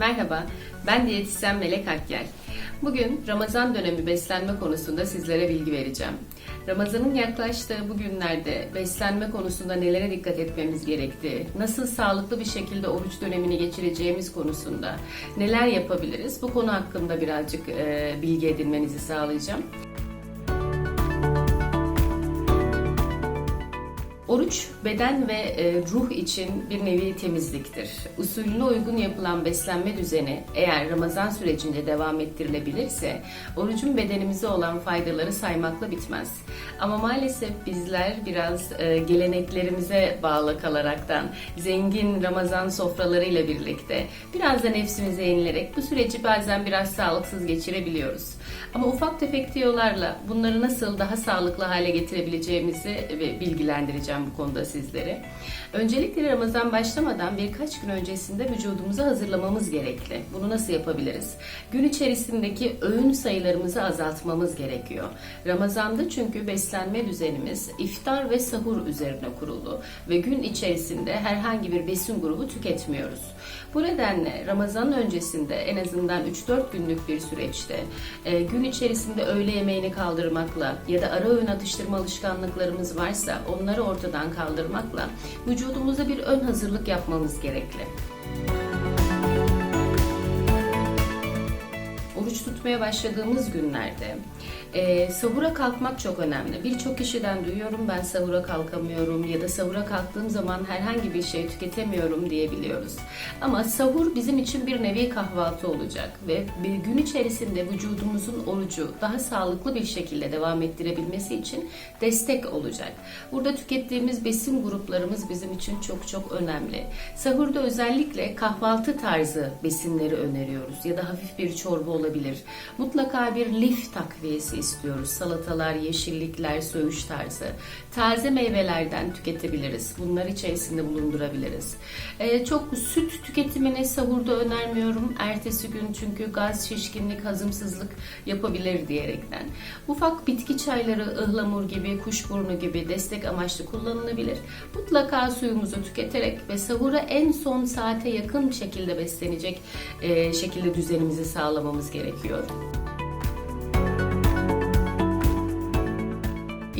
Merhaba, ben diyetisyen Melek Akyel. Bugün Ramazan dönemi beslenme konusunda sizlere bilgi vereceğim. Ramazan'ın yaklaştığı bu günlerde beslenme konusunda nelere dikkat etmemiz gerektiği, nasıl sağlıklı bir şekilde oruç dönemini geçireceğimiz konusunda neler yapabiliriz bu konu hakkında birazcık bilgi edinmenizi sağlayacağım. Oruç beden ve e, ruh için bir nevi temizliktir. Usulüne uygun yapılan beslenme düzeni eğer Ramazan sürecinde devam ettirilebilirse orucun bedenimize olan faydaları saymakla bitmez. Ama maalesef bizler biraz e, geleneklerimize bağlı kalaraktan zengin Ramazan sofralarıyla birlikte biraz da nefsimize yenilerek bu süreci bazen biraz sağlıksız geçirebiliyoruz. Ama ufak tefek tiyolarla bunları nasıl daha sağlıklı hale getirebileceğimizi ve bilgilendireceğim bu konuda sizlere. Öncelikle Ramazan başlamadan birkaç gün öncesinde vücudumuzu hazırlamamız gerekli. Bunu nasıl yapabiliriz? Gün içerisindeki öğün sayılarımızı azaltmamız gerekiyor. Ramazanda çünkü beslenme düzenimiz iftar ve sahur üzerine kurulu ve gün içerisinde herhangi bir besin grubu tüketmiyoruz. Bu nedenle Ramazan öncesinde en azından 3-4 günlük bir süreçte e, gün içerisinde öğle yemeğini kaldırmakla ya da ara öğün atıştırma alışkanlıklarımız varsa onları ortadan kaldırmakla vücudumuza bir ön hazırlık yapmamız gerekli. Oruç tutmaya başladığımız günlerde e, sahura kalkmak çok önemli. Birçok kişiden duyuyorum ben sahura kalkamıyorum ya da sahura kalktığım zaman herhangi bir şey tüketemiyorum diyebiliyoruz. Ama sahur bizim için bir nevi kahvaltı olacak ve bir gün içerisinde vücudumuzun orucu daha sağlıklı bir şekilde devam ettirebilmesi için destek olacak. Burada tükettiğimiz besin gruplarımız bizim için çok çok önemli. Sahurda özellikle kahvaltı tarzı besinleri öneriyoruz ya da hafif bir çorba olabilir. Mutlaka bir lif takviyesi istiyoruz. Salatalar, yeşillikler, söğüş tarzı. Taze meyvelerden tüketebiliriz. Bunlar içerisinde bulundurabiliriz. Ee, çok süt tüketimini sahurda önermiyorum. Ertesi gün çünkü gaz, şişkinlik, hazımsızlık yapabilir diyerekten. Ufak bitki çayları, ıhlamur gibi, kuşburnu gibi destek amaçlı kullanılabilir. Mutlaka suyumuzu tüketerek ve sahura en son saate yakın şekilde beslenecek e, şekilde düzenimizi sağlamamız gerekiyor. gerekiyor.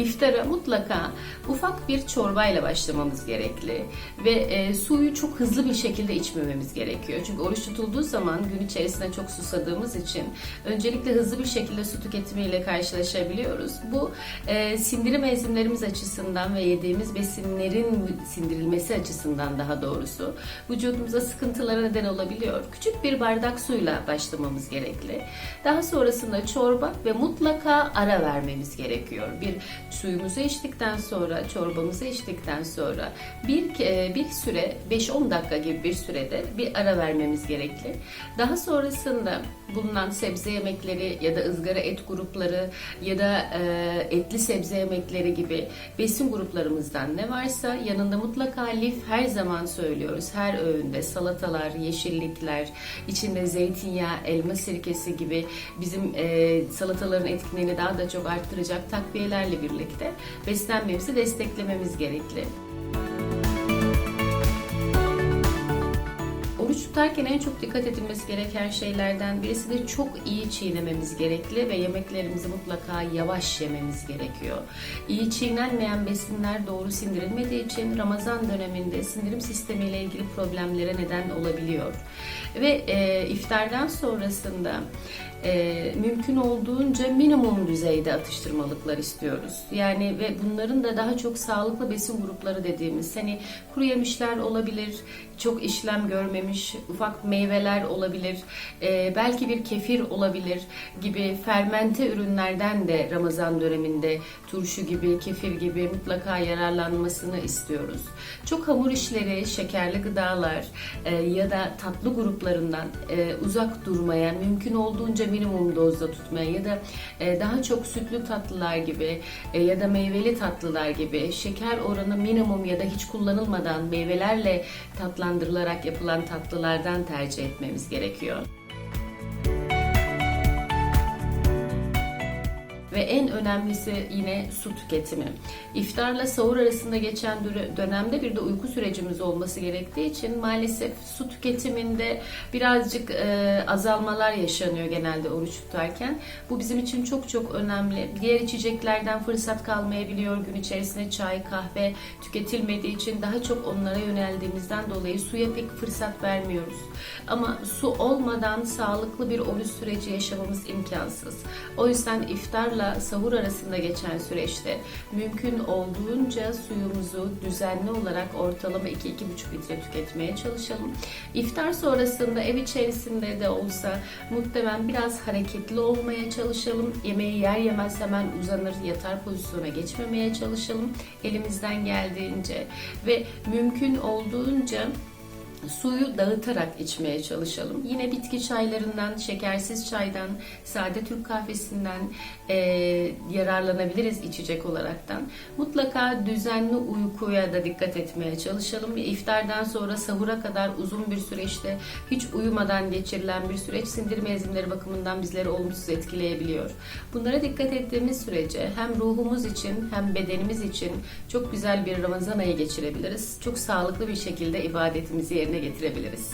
İftara mutlaka ufak bir çorbayla başlamamız gerekli ve e, suyu çok hızlı bir şekilde içmememiz gerekiyor. Çünkü oruç tutulduğu zaman gün içerisinde çok susadığımız için öncelikle hızlı bir şekilde su tüketimiyle karşılaşabiliyoruz. Bu e, sindirim enzimlerimiz açısından ve yediğimiz besinlerin sindirilmesi açısından daha doğrusu vücudumuza sıkıntılara neden olabiliyor. Küçük bir bardak suyla başlamamız gerekli. Daha sonrasında çorba ve mutlaka ara vermemiz gerekiyor. Bir suyumuzu içtikten sonra, çorbamızı içtikten sonra bir e, bir süre 5-10 dakika gibi bir sürede bir ara vermemiz gerekli. Daha sonrasında bulunan sebze yemekleri ya da ızgara et grupları ya da e, etli sebze yemekleri gibi besin gruplarımızdan ne varsa yanında mutlaka lif her zaman söylüyoruz. Her öğünde salatalar, yeşillikler, içinde zeytinyağı, elma sirkesi gibi bizim e, salataların etkinliğini daha da çok arttıracak takviyelerle birlikte beslenmemizi desteklememiz gerekli. Oruç tutarken en çok dikkat edilmesi gereken şeylerden birisi de çok iyi çiğnememiz gerekli ve yemeklerimizi mutlaka yavaş yememiz gerekiyor. İyi çiğnenmeyen besinler doğru sindirilmediği için Ramazan döneminde sindirim sistemiyle ilgili problemlere neden olabiliyor. Ve e, iftardan sonrasında e, mümkün olduğunca minimum düzeyde atıştırmalıklar istiyoruz. Yani ve bunların da daha çok sağlıklı besin grupları dediğimiz hani kuru yemişler olabilir, çok işlem görmemiş ufak meyveler olabilir, e, belki bir kefir olabilir gibi fermente ürünlerden de Ramazan döneminde turşu gibi, kefir gibi mutlaka yararlanmasını istiyoruz. Çok hamur işleri, şekerli gıdalar e, ya da tatlı gruplarından e, uzak durmaya, mümkün olduğunca minimum dozda tutmaya ya da e, daha çok sütlü tatlılar gibi e, ya da meyveli tatlılar gibi şeker oranı minimum ya da hiç kullanılmadan meyvelerle tatlandırılarak yapılan tatlılardan tercih etmemiz gerekiyor. Ve en önemlisi yine su tüketimi. İftarla sahur arasında geçen dönemde bir de uyku sürecimiz olması gerektiği için maalesef su tüketiminde birazcık e, azalmalar yaşanıyor genelde oruç tutarken. Bu bizim için çok çok önemli. Diğer içeceklerden fırsat kalmayabiliyor. Gün içerisinde çay, kahve tüketilmediği için daha çok onlara yöneldiğimizden dolayı suya pek fırsat vermiyoruz. Ama su olmadan sağlıklı bir oruç süreci yaşamamız imkansız. O yüzden iftarla sahur arasında geçen süreçte mümkün olduğunca suyumuzu düzenli olarak ortalama 2-2,5 litre tüketmeye çalışalım. İftar sonrasında ev içerisinde de olsa muhtemelen biraz hareketli olmaya çalışalım. Yemeği yer yemez hemen uzanır yatar pozisyona geçmemeye çalışalım elimizden geldiğince ve mümkün olduğunca suyu dağıtarak içmeye çalışalım. Yine bitki çaylarından, şekersiz çaydan, sade Türk kahvesinden e, yararlanabiliriz içecek olaraktan. Mutlaka düzenli uykuya da dikkat etmeye çalışalım. İftardan sonra sahura kadar uzun bir süreçte hiç uyumadan geçirilen bir süreç sindirim enzimleri bakımından bizleri olumsuz etkileyebiliyor. Bunlara dikkat ettiğimiz sürece hem ruhumuz için hem bedenimiz için çok güzel bir Ramazan ayı geçirebiliriz. Çok sağlıklı bir şekilde ibadetimizi yerine getirebiliriz.